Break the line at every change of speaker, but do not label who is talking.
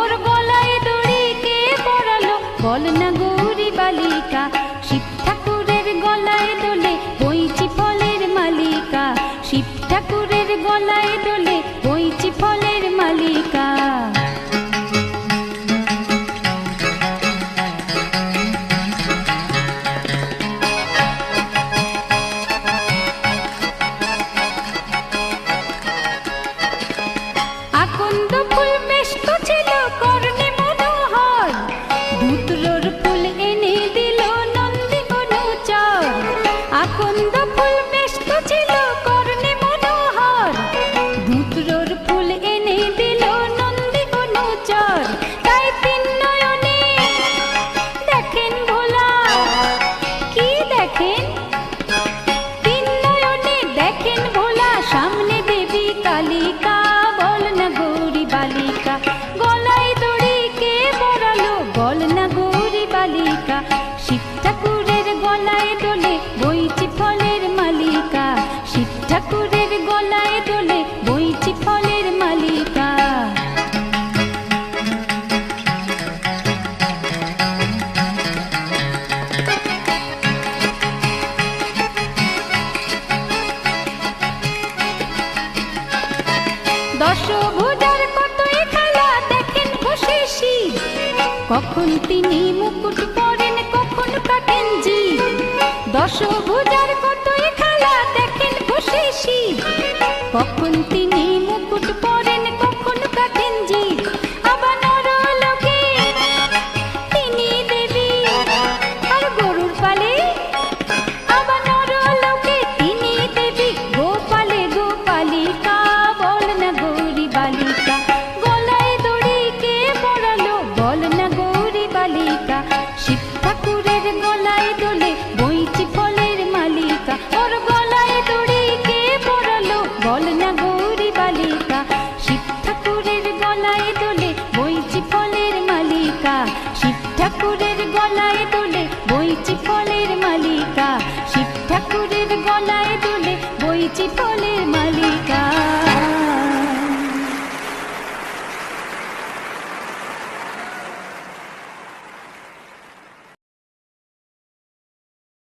ওর গলায় দড়ি কে পড়ালো বল না গৌরী বালিকা, শিব ঠাকুরের গলায় দোলে বইচি ফলের মালিকা। শিব ঠাকুরের গলায় দোলে বইচি ফলের মালিকা। শিব ঠাকুরের গলায় দোলে বইচি ফলের মালিকা। শিব ঠাকুরের গলায় দোলে বইচি ফলের মালিকা। দশভুজার কতই খেলা দেখেন শিব। কখন তিনি মুকুট পরেন কখন কাটেন দশ দশভুজার কতই খেলা দেখেন খুশি কখন মালিকা। শিব ঠাকুরের গলায় তুলে বইচি ফলের মালিকা। শিব ঠাকুরের গলায় তুলে বইচি ফলের